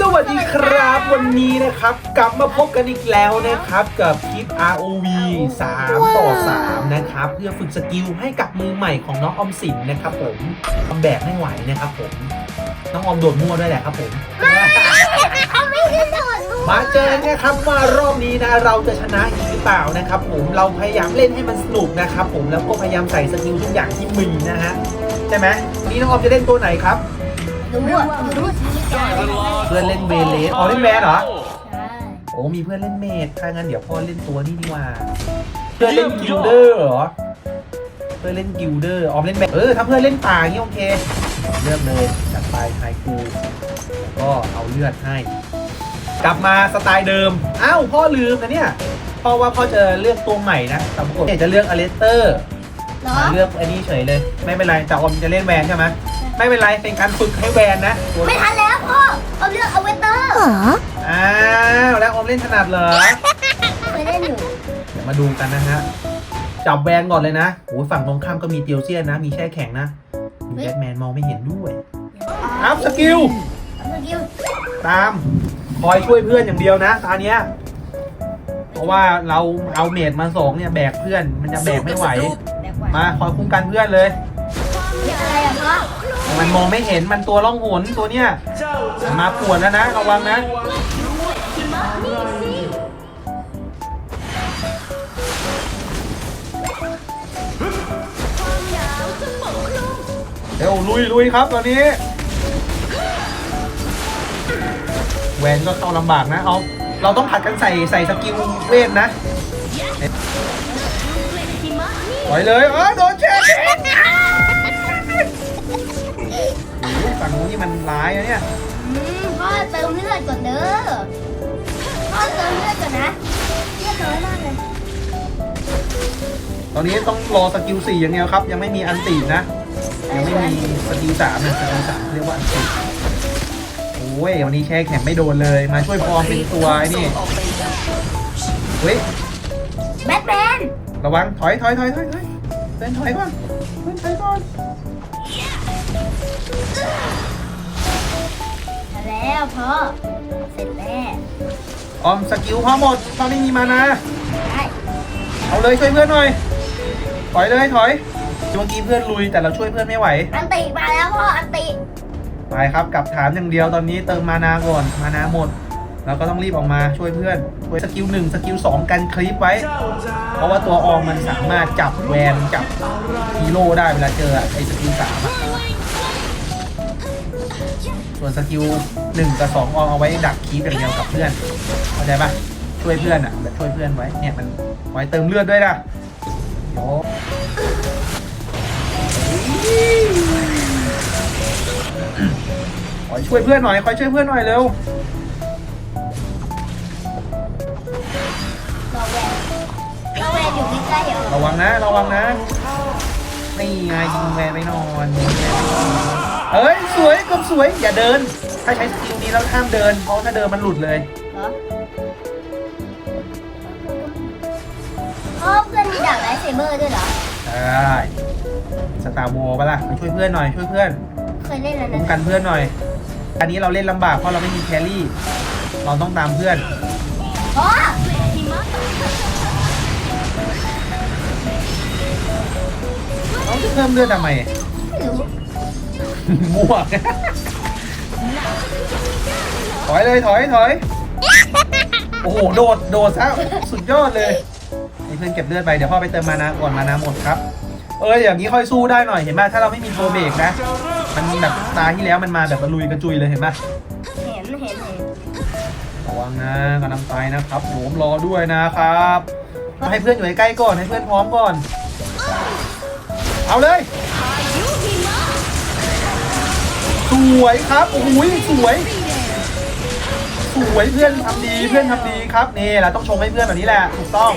สวัสดีครับ วันนี้นะครับ กลับมาพบกันอีกแล้วนะครับ กับคลิป ROV 3 ต่อ 3 นะครับ เพื่อฝึกสกิลให้กับมือใหม่ของน้องออมสินนะครับผมทำแบกไม่ไหวนะครับผม น้องออมโดดมั่วด้วยแหละครับผมเขาไม่ได้โดดลูกมาเจอนะครับว่ารอบนี้นะเราจะชนะอีกหรือเปล่านะครับผมเราพยายามเล่นให้มันสนุกนะครับผมแล้วก็พยายามใส่สกิลทุกอย่างที่มีนะฮะใช่ไหมวันนี้น้องออมจะเล่นตัวไหนครับ ดูอะดูชี้กันเพื่อนเล่นเวเลสอ๋อเล่นแวนเหรอ ใช่โอ้มีเพื่อนเล่นเมดถ้างั้นเดี๋ยวพ่อเล่นตัวนี้ดีกว่า เพื่อนเล่นกิลเดอร์เหรอ เพื่อนเล่นกิลเดอร์ออมเล่นแมดเออถ้าเพื่อนเล่นป่าอย่างนี้โอเค เลือกเลยจัดไปไฮคูแล้วก็เอาเลือดให้ กลับมาสไตล์เดิม อ้าวพ่อลืมนะเนี่ย พ่อว่าพ่อจะเลือกตัวใหม่นะแต่ปรากฏเนี่ยจะเลือกอเลสเตอร์ เหรอ เลือกอันนี้เฉยเลย ไม่เป็นไรแต่ออมจะเล่นแวนใช่ไหม ไม่เป็นไรเป็นการฝึกให้แวนนะไม่ทันแล้วพ่อเอาเลือกเอาเวเตอร์อ้าวแล้วออมเล่นถนัดเหรอเคยเล่นอยู่เดี๋ยวมาดูกันนะฮะจับแวนก่อนเลยนะโอ้ยฝั่งตรงข้ามก็มีเตียวเซียนนะ มีแช่แข็งนะมีแบทแมนมองไม่เห็นด้วยอัพสกิลเอาสกิลตามคอยช่วยเพื่อนอย่างเดียวนะตาเนี้ยเพราะว่าเราเอาเมดมาสองเนี่ยแบกเพื่อนมันจะแบกไม่ไหวแบกไว้มาคอยคุ้มกันเพื่อนเลย มันมองไม่เห็นมันตัวล่องหนตัวเนี้ยมาปวดแล้วนะระวังนะเร็วลุยลุยครับตอนนี้แวนก็เข้าลำบากนะเอาเราต้องผัดกันใส่ใส่สกิลเวทนะปล่อยเลยเออโดนเช็ค ร้ายนะเนี่ยอืมพ่อเติมเลือดก่อนเด้อพ่อเติมเลือดก่อนนะเลือดน้อยมากเลยตอนนี้ต้องรอสกิลสี่อย่างเดียวครับ ยังไม่มีอันตีนะ ยังไม่มีสกิลสามนะสกิลสามเรียกว่าอันตีโอ้ยวันนี้แช่แข็งไม่โดนเลย มาช่วยพร้อมเป็นตัวไอ้นี่เฮ้ยแบทแมนระวังถอยถอยถอยถอยถอยเดินถอยก่อนเดินถอยก่อนมา แล้วพ่อ เสร็จแล้วออมสกิลพอหมดตอนนี้มีมานะ ได้เอาเลยช่วยเพื่อนหน่อย ถอยเลยถอยเมื่อกี้เพื่อนลุยแต่เราช่วยเพื่อนไม่ไหว อันติมาแล้วพ่อ อันติ ไปครับกลับฐานอย่างเดียวตอนนี้เติมมานาก่อนมานาหมดเราก็ต้องรีบออกมาช่วยเพื่อนช่วยสกิลหนึ่งสกิลสองกันคลิปไว้ เพราะว่าตัวออมมันสามารถจับแวนจับฮีโร่ได้เวลาเจอไอ้สกิลสามอะ ส่วนสกิลหนึ่งกับสองออมเอาไว้ดักคีปอย่างเดียวกับเพื่อนเข้าใจปะช่วยเพื่อนอะแบบช่วยเพื่อนไว้เนี่ยมันไว้เติมเลือดด้วยนะโอ้ขอช่วยเพื่อนหน่อยคอยช่วยเพื่อนหน่อยเร็วรอแวนรอแวนอยู่ใกล้ๆเหรอระวังนะระวังนะนี่ไงยิงแวไปนอนยิงแวนไปนอน เอ้ยสวยเกับสวย อย่าเดิน ถ้าใช้สกิลนี้แล้วห้ามเดิน เพราะถ้าเดินมันหลุดเลย เหรอพ่อเพื่อนมีดาบไลท์เซเบอร์ด้วยเหรอใช่สตาร์วอลปะล่ะมาช่วยเพื่อนหน่อยช่วยเพื่อนเคยเล่นแล้วคุ้มนะกันเพื่อนหน่อย อันนี้เราเล่นลำบากเพราะเราไม่มีแครี่ เราต้องตามเพื่อนพ่อเราจะเพิ่มเลือดทำไมไมั่วถอยเลยถอยถอยโอ้โหโดดโดดซะสุดยอดเลยให้เพื่อนเก็บเลือดไปเดี๋ยวพ่อไปเติมมานาก่อนมานาหมดครับ เอออย่างนี้ค่อยสู้ได้หน่อยเห็นไหมถ้าเราไม่มีตัวเบรกนะ มันแบบตาที่แล้วมันมาแบบลุยกระจุยเลยเห็นไหมเห็นเห็นเห็นระวังนะกำลังไปนะครับผมรอด้วยนะครับให้เพื่อนอยู่ใกล้ก่อนให้เพื่อนพร้อมก่อน เอาเลย วยครับโอ้โหสวย สวยเพื่อนทำดีเพื่อนทำดีครับนี่เราต้องชมให้เพื่อนแบบนี้แหละถูกต้อง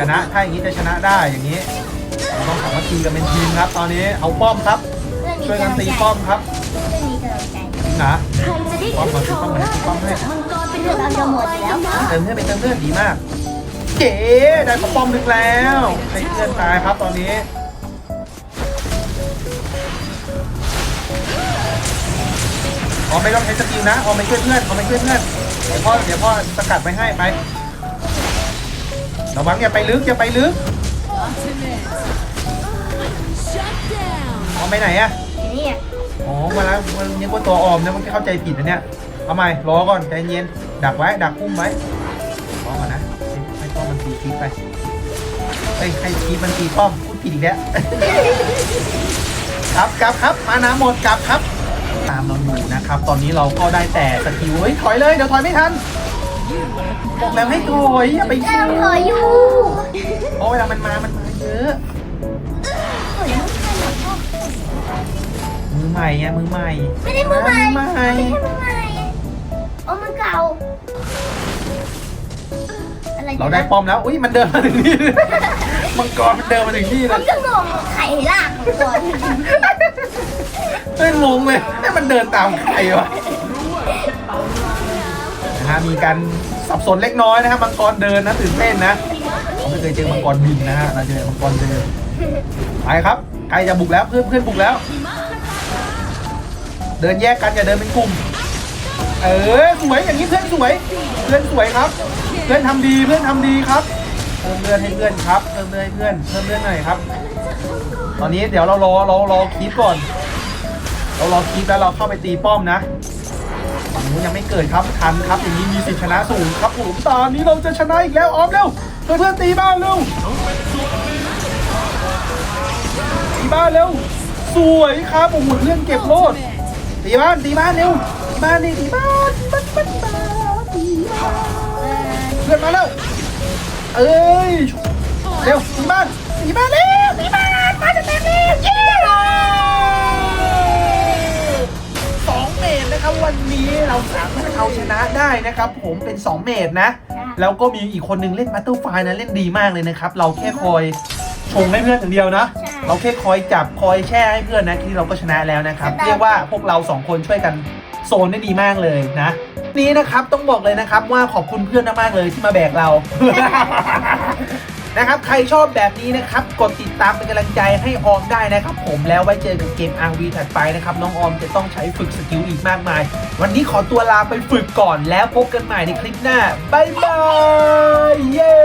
ชนะถ้าอย่างนี้จะชนะได้อย่างนี้เราต้องสามัคคีกันเป็นทีมครับ ตอนนี้เอาป้อมครับเพื่อนมีช่วยกำกัลันงใจตีป้อมครับเพื่อนมีกำลังใจจริงนะป้อมมาตีป้อมมาตีป้อมให้เพื่อนเราจะหมดอยู่แล้วพ่อเติมเพื่อนไปเติมเพื่อนดีมากเก๋ได้ป้อมหนึ่งแล้วให้เพื่อนตายครับตอนนี้ ออมไม่ต้องใช้สกิลนะออมไปช่วยเพื่อนออมไปช่วยเพื่อนเดี๋ยวพ่อเดี๋ยวพ่อสกัดไว้ให้ไประวังอย่าไปลึกอย่าไปลึก Ultimate. Shut down. ออมไปไหนอะอย่างนี้อะอ๋อมาแล้วมันนึกว่าตัวออมนะมันเข้าใจผิดนะเนี่ยเอาใหม่รอก่อนใจเย็นดักไว้ดักพุ่มไว้รอก่อนนะให้ให้ป้อมมันตีคลิปไปเอ้ยให้คลิปมันตีป้อมพูดผิดอีกแล้วครับกลับครับมาน้ำหมดกลับครับ ตามเราอยู่นะครับ ตอนนี้เราก็ได้แต่สกิลเฮ้ยถอยเลยเดี๋ยวถอยไม่ทันบอกแล้วให้ถอยอย่าไปกำลังถอยอยู่เพราะเวลามันมามันมาเยอะถอยไม่ทันหรอกพ่อมือใหม่ไงมือใหม่ไม่ได้มือใหม่มือใหไม่ม่ใช่มือใหม่เอามือเก่า อะไรเราได้ป้อมแล้ว อุ้ยมันเดินมาถึงนี่ มังกรมันเดินมาถึงนี่ผเลมยก็งงไข่ลากของก่อนเฮ้ยงงเลยให้มันเดินตามใครวะนะฮะมีการสับสนเล็กน้อยนะครับมังกรเดินนะตื่นเต้นนะเราไม่เคยเจอมังกรบินนะฮะเราเจอมังกรเดินไปครับใครจะบุกแล้วเพื่อนเพื่อนบุกแล้ว เดินแยกกันอย่าเดินเป็นกลุ่ม เออสวยอย่างนี้เพื่อนสวย เพื่อนสวยครับ เพื่อนทำดีเพื่อนทำดีครับเพิ่มเลือดให้เพื่อนครับเพิ่มเลือดให้เพื่อนเพิ่มเลือดหน่อยครับ ตอนนี้เดี๋ยวเรารอเรารอคลิปก่อน เรารอคลิปแล้วเราเข้าไปตีป้อมนะฝั่งนู้นยังไม่เกิดครับทันครับอย่างนี้มีสิทธิชนะสูงครับผมตอนนี้เราจะชนะอีกแล้วออมเร็วเพื่อนเพื่อนตีบ้านเร็วตีบ้านเร็วสวยครับโอ้โหเพื่อนเก็บโลดตีบ้านตีบ้านเร็วตีบ้านนี่ตีบ้านตีบ้านตีบ้านตีบ้าน พื่อนมาแล้ว เอ้ย เร็วตีบ้านตีบ้านเร็วตีบ้านมาจะเต็มเร็วเย้สองเมตรนะครับวันนี้เราสามารถเอาชนะได้นะครับ ผมเป็น 2 เมตรนะ แล้วก็มีอีกคนนึงเล่นบัตเตอร์ไฟนะเล่นดีมากเลยนะครับ เราแค่คอยชงให้เพื่อนอย่างเดียวนะ เราแค่คอยจับคอยแช่ให้เพื่อนนะที่เราก็ชนะแล้วนะครับ เรียกว่าพวกเราสองคนช่วยกันโซนได้ดีมากเลยนะ นี้นะครับต้องบอกเลยนะครับว่าขอบคุณเพื่อนมากๆเลยที่มาแบกเรา นะครับใครชอบแบบนี้นะครับ กดติดตามเป็นกำลังใจให้ออมได้นะครับ ผมแล้วไว้เจอกับเกม RV ถัดไปนะครับ น้องออมจะต้องใช้ฝึกสกิลอีกมากมาย วันนี้ขอตัวลาไปฝึกก่อนแล้วพบกันใหม่ในคลิปหน้า บ๊ายบาย เย้